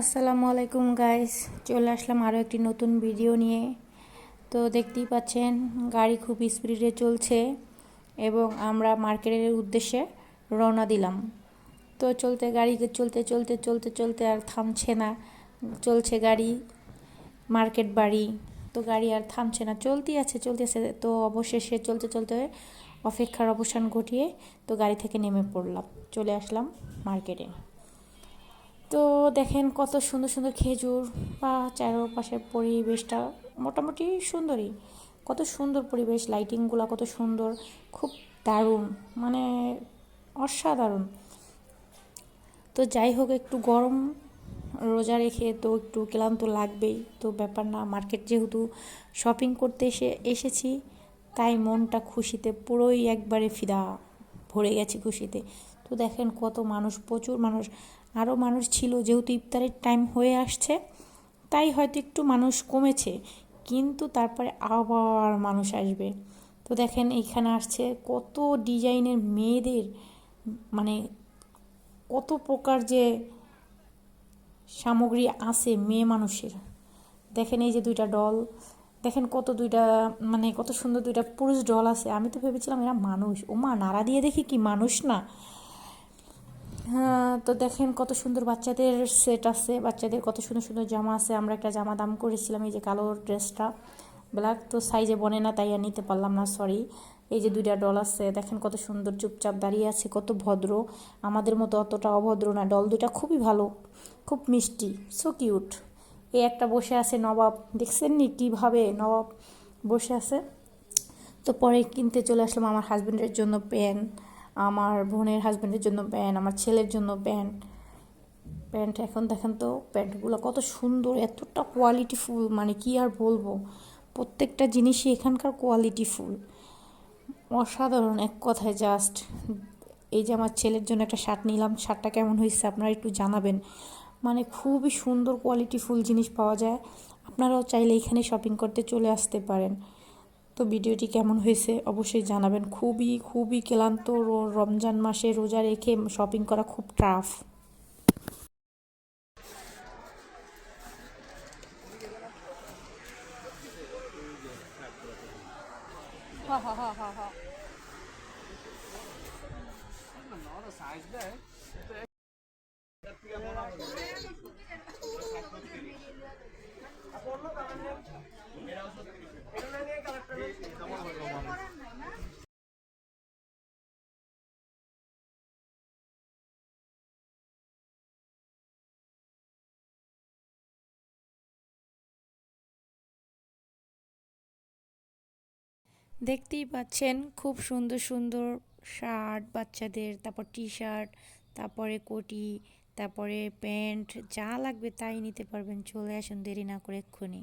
আসসালামু আলাইকুম গাইস চলে আসলাম আরও একটি নতুন ভিডিও নিয়ে। তো দেখতেই পাচ্ছেন, গাড়ি খুব স্পিডে চলছে এবং আমরা মার্কেটের উদ্দেশ্যে রওনা দিলাম। তো চলতে গাড়িকে চলতে চলতে চলতে চলতে আর থামছে না, চলছে গাড়ি মার্কেট বাড়ি। তো গাড়ি আর থামছে না, চলতেই আছে চলতে আছে। তো অবশেষে চলতে চলতে অপেক্ষার অবসান ঘটিয়ে তো গাড়ি থেকে নেমে পড়লাম, চলে আসলাম মার্কেটে তো দেখেন কত সুন্দর সুন্দর খেজুর বা চারপাশের পরিবেশটা মোটামুটি সুন্দরই। কত সুন্দর পরিবেশ লাইটিংগুলো কত সুন্দর, খুব দারুণ মানে অসাধারণ। তো যাই হোক, একটু গরম রোজা রেখে তো একটু ক্লান্ত লাগবেই। তো ব্যাপার না মার্কেট যেহেতু শপিং করতে এসে, এসেছি, তাই মনটা খুশিতে পুরোই একবারে ফিদা। ভরে গেছে খুশিতে। তো দেখেন কত মানুষ, প্রচুর মানুষ। আরও মানুষ ছিল যেহেতু ইফতারের টাইম হয়ে আসছে, তাই হয়তো একটু মানুষ কমেছে, কিন্তু তারপরে আবার মানুষ আসবে। তো দেখেন এইখানে আসছে কত ডিজাইনের মেয়েদের মানে কত প্রকার যে সামগ্রী আছে মেয়ে মানুষের। দেখেন এই যে দুইটা ডল দেখেন কত দুইটা মানে কত সুন্দর দুইটা পুরুষ ডল আছে। আমি তো ভেবেছিলাম এরা মানুষ। ও মা, নাড়া দিয়ে দেখি কি মানুষ না? হ্যাঁ তো দেখেন কত সুন্দর বাচ্চাদের সেট আছে। বাচ্চাদের কত সুন্দর সুন্দর জামা আছে। আমরা একটা জামা দাম করেছিলাম, এই যে কালো ড্রেসটা। ব্ল্যাক তো সাইজে বনে না, তাই আর নিতে পারলাম না সরি এই যে দুইটা ডল আছে, দেখেন কত সুন্দর চুপচাপ দাঁড়িয়ে আছে, কত ভদ্র। আমাদের মতো অতটা অভদ্র না ডল দুইটা খুবই ভালো, খুব মিষ্টি সো কিউট এই একটা বসে আছে নবাব। দেখছেন নি কীভাবে নবাব বসে আছে? তো পরে কিনতে চলে আসলাম আমার হাজব্যান্ডের জন্য প্যান্ট, আমার বোনের হাজব্যান্ডের জন্য প্যান্ট, আমার ছেলের জন্য প্যান্ট। প্যান্ট এখন দেখেন তো, প্যান্টগুলো কত সুন্দর, এতটা কোয়ালিটি ফুল মানে কি আর বলব? প্রত্যেকটা জিনিসই এখানকার কোয়ালিটি ফুল। অসাধারণ, এক কথায় জাস্ট এই যে আমার ছেলের জন্য একটা শার্ট নিলাম শার্টটা কেমন হয়েছে আপনারা একটু জানাবেন। মানে খুবই সুন্দর কোয়ালিটি ফুল জিনিস পাওয়া যায়। আপনারাও চাইলে এখানে শপিং করতে চলে আসতে পারেন। তো ভিডিওটি কেমন হয়েছে অবশ্যই জানাবেন। খুবই খুবই ক্লান্ত রমজান মাসে রোজা রেখে শপিং করা খুব টাফ দেখতেই পাচ্ছেন খুব সুন্দর সুন্দর শার্ট বাচ্চাদের, তারপর টি শার্ট তারপরে কোটি, তারপরে প্যান্ট, যা লাগবে তাই নিতে পারবেন। চলে আসুন দেরি না করে এক্ষুনি।